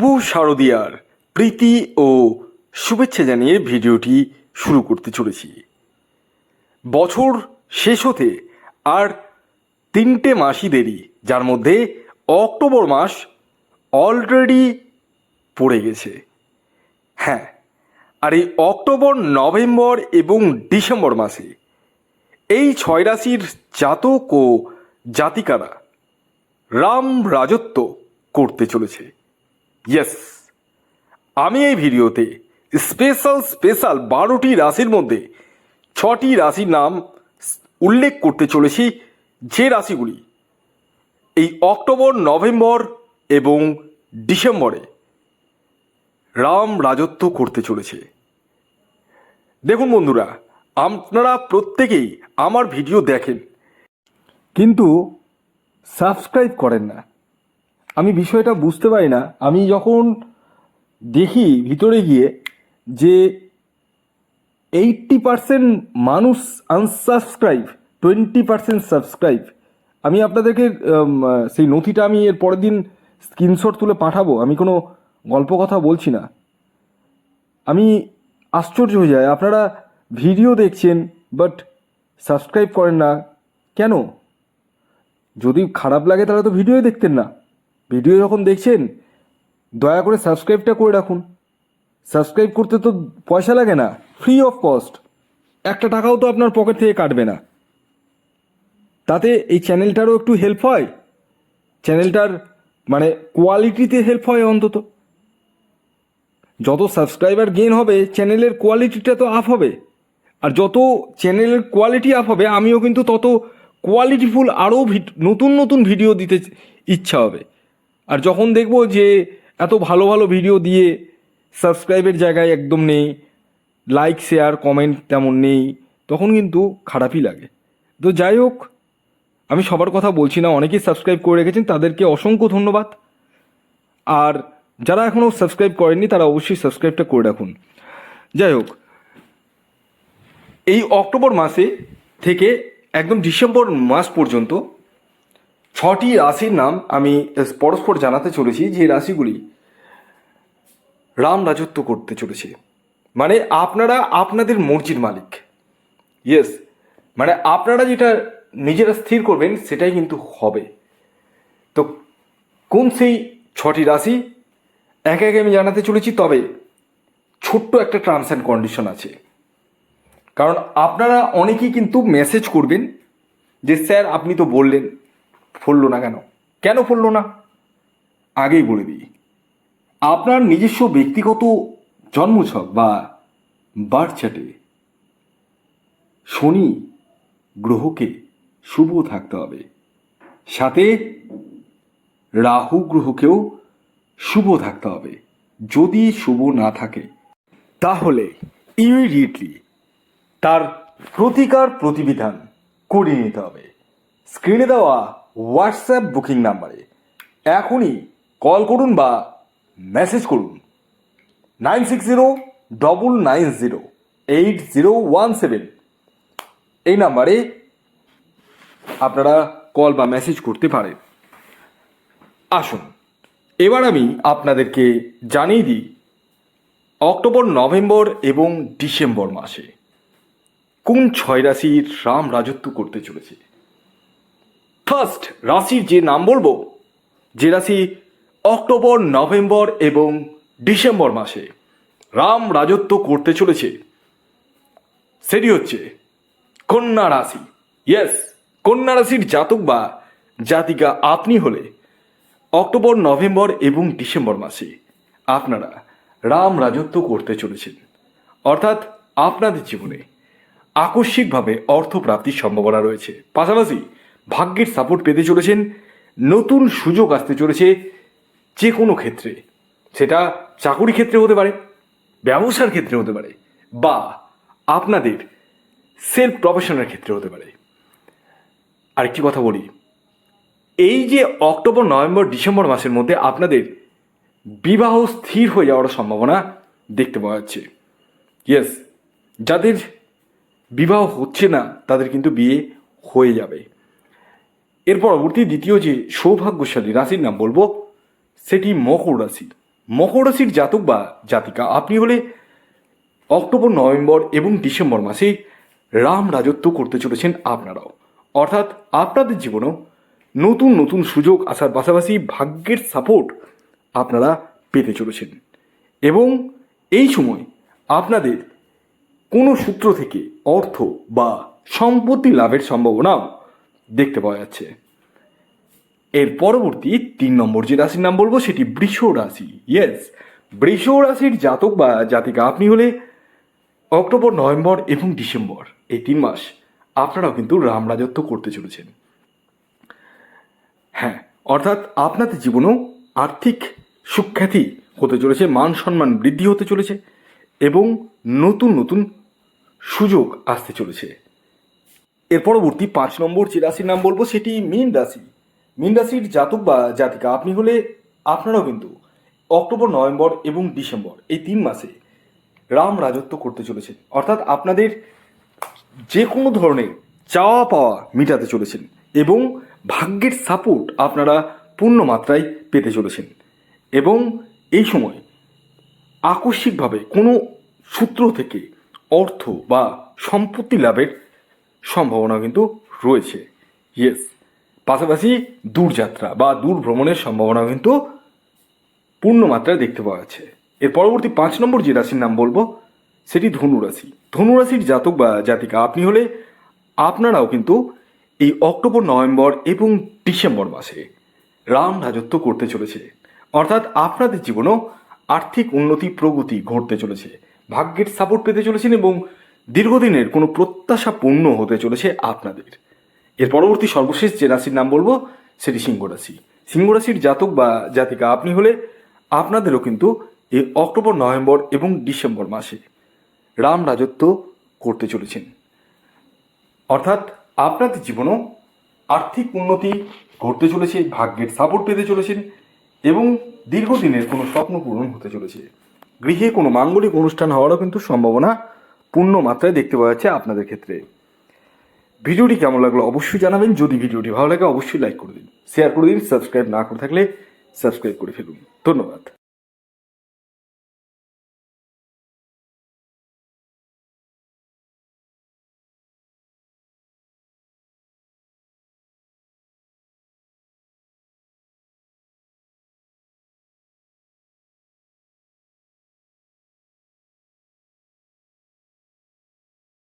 শুভ শারদিয়ার প্রীতি ও শুভেচ্ছা জানিয়ে ভিডিওটি শুরু করতে চলেছি। বছর শেষ হতে আর তিনটে মাসই দেরি, যার মধ্যে অক্টোবর মাস অলরেডি পড়ে গেছে। হ্যাঁ আর এই অক্টোবর, নভেম্বর এবং ডিসেম্বর মাসে এই ছয় রাশির জাতক ও জাতিকারা রাম রাজত্ব করতে চলেছে। ইয়েস আমি এই ভিডিওতে স্পেশাল স্পেশাল বারোটি রাশির মধ্যে ছটি রাশির নাম উল্লেখ করতে চলেছি যে রাশিগুলি এই অক্টোবর, নভেম্বর এবং ডিসেম্বরে রাম রাজত্ব করতে চলেছে। দেখুন বন্ধুরা, আপনারা প্রত্যেকেই আমার ভিডিও দেখেন, কিন্তু সাবস্ক্রাইব করেন না। আমি বিষয়টা বুঝতে পারি না। আমি যখন দেখি ভিতরে গিয়ে যে এইটটি পার্সেন্ট মানুষ আনসাবস্ক্রাইব টোয়েন্টি পার্সেন্ট সাবস্ক্রাইব আমি আপনাদেরকে সেই নথিটা আমি এর পরের দিন স্ক্রিনশট তুলে পাঠাবো। আমি কোনো গল্প কথা বলছি না। আমি আশ্চর্য হয়ে যায় আপনারা ভিডিও দেখছেন বাট সাবস্ক্রাইব করেন না। কেন? যদি খারাপ লাগে তাহলে তো ভিডিওই দেখতেন না। ভিডিও যখন দেখছেন, দয়া করে সাবস্ক্রাইবটা করে রাখুন। সাবস্ক্রাইব করতে তো পয়সা লাগে না ফ্রি অফ কস্ট একটা টাকাও তো আপনার পকেট থেকে কাটবে না। তাতে এই চ্যানেলটারও একটু হেল্প হয়। চ্যানেলটার মানে কোয়ালিটিতে হেল্প হয় অন্তত। যত সাবস্ক্রাইবার গেইন হবে চ্যানেলের কোয়ালিটিটা তো আপ হবে। আর যত চ্যানেলের কোয়ালিটি আপ হবে, আমিও কিন্তু তত কোয়ালিটিফুল আরও নতুন নতুন ভিডিও দিতে ইচ্ছা হবে। আর যখন দেখব যে এত ভালো ভালো ভিডিও দিয়ে সাবস্ক্রাইবের জায়গায় একদম নেই লাইক শেয়ার কমেন্ট তেমন নেই, তখন কিন্তু খারাপই লাগে। তো যাই হোক, আমি সবার কথা বলছি না, অনেকেই সাবস্ক্রাইব করে রেখেছেন, তাদেরকে অসংখ্য ধন্যবাদ। আর যারা এখনও সাবস্ক্রাইব করেননি, তারা অবশ্যই সাবস্ক্রাইবটা করে রাখুন। যাই হোক, এই অক্টোবর মাসে থেকে একদম ডিসেম্বর মাস পর্যন্ত ছটি রাশির নাম আমি পরস্পর জানাতে চলেছি যে রাশিগুলি রাম রাজত্ব করতে চলেছে। মানে আপনারা আপনাদের মর্জির মালিক। ইয়েস মানে আপনারা যেটা নিজেরা স্থির করবেন সেটাই কিন্তু হবে। তো কোন সেই ছটি রাশি? একে একে আমি জানাতে চলেছি, তবে ছোট্ট একটা টার্মস অ্যান্ড কন্ডিশন আছে। কারণ আপনারা অনেকেই কিন্তু মেসেজ করবেন যে, স্যার, আপনি তো বললেন ফললো না কেন? কেন ফললো না? আগেই বলে দিই। আপনার নিজস্ব ব্যক্তিগত জন্মছক বা বার্থ চার্টে শনি গ্রহকে শুভ থাকতে হবে। সাথে রাহু গ্রহকেও শুভ থাকতে হবে। যদি শুভ না থাকে, তাহলে ইমিডিয়েটলি তার প্রতিকার প্রতিবিধান করে নিতে হবে। স্ক্রিনে দেওয়া হোয়াটসঅ্যাপ বুকিং নাম্বারে এখনই কল করুন বা মেসেজ করুন। Nine six zero double nine zero eight zero one seven. এই নাম্বারে আপনারা কল বা মেসেজ করতে পারেন। আসুন, এবার আমি আপনাদেরকে জানিয়ে দিই, অক্টোবর, নভেম্বর এবং ডিসেম্বর মাসে কোন ছয় রাশির রাম রাজত্ব করতে চলেছে? ফার্স্ট রাশির যে নাম বলব, যে রাশি অক্টোবর, নভেম্বর এবং ডিসেম্বর মাসে রাম রাজত্ব করতে চলেছে, সেটি হচ্ছে কন্যা রাশি। ইয়েস কন্যা রাশির জাতক বা জাতিকা আপনি হলে অক্টোবর, নভেম্বর এবং ডিসেম্বর মাসে আপনারা রাম রাজত্ব করতে চলেছেন। অর্থাৎ আপনাদের জীবনে আকস্মিকভাবে অর্থপ্রাপ্তির সম্ভাবনা রয়েছে। পাশাপাশি ভাগ্যের সাপোর্ট পেতে চলেছেন, নতুন সুযোগ আসতে চলেছে যে কোনো ক্ষেত্রে। সেটা চাকুরি ক্ষেত্রে হতে পারে, ব্যবসার ক্ষেত্রে হতে পারে, বা আপনাদের সেলফ প্রফেশনের ক্ষেত্রে হতে পারে। আরেকটি কথা বলি, এই যে অক্টোবর, নভেম্বর, ডিসেম্বর মাসের মধ্যে আপনাদের বিবাহ স্থির হয়ে যাওয়ার সম্ভাবনা দেখতে পাওয়া যাচ্ছে। ইয়েস যাদের বিবাহ হচ্ছে না, তাদের কিন্তু বিয়ে হয়ে যাবে। এর পরবর্তী দ্বিতীয় যে সৌভাগ্যশালী রাশির নাম বলব, সেটি মকর রাশি মকর রাশির জাতক বা জাতিকা, আপনি হলে অক্টোবর, নভেম্বর এবং ডিসেম্বর মাসে রাম রাজত্ব করতে চলেছেন আপনারাও। অর্থাৎ আপনাদের জীবনেও নতুন নতুন সুযোগ আসার পাশাপাশি ভাগ্যের সাপোর্ট আপনারা পেতে চলেছেন। এবং এই সময় আপনাদের কোনো সূত্র থেকে অর্থ বা সম্পত্তি লাভের সম্ভাবনাও দেখতে পাওয়া যাচ্ছে। এর পরবর্তী তিন নম্বর যে রাশির নাম বলব, সেটি বৃষ রাশি। ইয়েস বৃষ রাশির জাতক বা জাতিকা আপনি হলে অক্টোবর, নভেম্বর এবং ডিসেম্বর, এই তিন মাস আপনারাও কিন্তু রাম রাজত্ব করতে চলেছেন। হ্যাঁ অর্থাৎ আপনাদের জীবনেও আর্থিক সুখ্যাতি হতে চলেছে, মান সম্মান বৃদ্ধি হতে চলেছে এবং নতুন নতুন সুযোগ আসতে চলেছে। এর পরবর্তী পাঁচ নম্বর যে রাশির নাম বলব সেটি মীন রাশি। মীন রাশির জাতক বা জাতিকা, আপনি হলে আপনারাও কিন্তু অক্টোবর, নভেম্বর এবং ডিসেম্বর এই তিন মাসে রাম রাজত্ব করতে চলেছেন। অর্থাৎ আপনাদের যে কোনো ধরনের চাওয়া পাওয়া মিটাতে চলেছেন এবং ভাগ্যের সাপোর্ট আপনারা পূর্ণ মাত্রায় পেতে চলেছেন। এবং এই সময় আকস্মিকভাবে কোনো সূত্র থেকে অর্থ বা সম্পত্তি লাভের সম্ভাবনা কিন্তু রয়েছে। ইয়েস পাশাপাশি দূরযাত্রা বা দূর ভ্রমণের সম্ভাবনা কিন্তু পূর্ণ মাত্রায় দেখতে পাওয়া যাচ্ছে। এর পরবর্তী পাঁচ নম্বর যে রাশির নাম বলব, সেটি ধনু রাশি। ধনু রাশির জাতক বা জাতিকা, আপনি হলে আপনারাও কিন্তু এই অক্টোবর, নভেম্বর এবং ডিসেম্বর মাসে রাম রাজত্ব করতে চলেছে। অর্থাৎ আপনাদের জীবনেও আর্থিক উন্নতি, প্রগতি ঘটতে চলেছে। ভাগ্যের সাপোর্ট পেতে চলেছেন এবং দীর্ঘদিনের কোনো প্রত্যাশা পূর্ণ হতে চলেছে আপনাদের। এর পরবর্তী সর্বশেষ যে রাশির নাম বলব, সেটি সিংহ রাশি। সিংহ রাশির জাতক বা জাতিকা আপনি হলে আপনাদেরও কিন্তু এই অক্টোবর, নভেম্বর এবং ডিসেম্বর মাসে রাম রাজত্ব করতে চলেছেন। অর্থাৎ আপনাদের জীবনেও আর্থিক উন্নতি ঘটতে চলেছে, ভাগ্যের সাপোর্ট পেতে চলেছেন এবং দীর্ঘদিনের কোনো স্বপ্ন পূরণ হতে চলেছে। গৃহে কোনো মাঙ্গলিক অনুষ্ঠান হওয়ারও কিন্তু সম্ভাবনা পূর্ণ মাত্রায় দেখতে পাওয়া যাচ্ছে আপনাদের ক্ষেত্রে। ভিডিওটি কেমন লাগল অবশ্যই জানাবেন। যদি ভিডিওটি ভালো লাগে, অবশ্যই লাইক করে দিন। শেয়ার করে দিন। সাবস্ক্রাইব না করে থাকলে সাবস্ক্রাইব করে ফেলুন। ধন্যবাদ।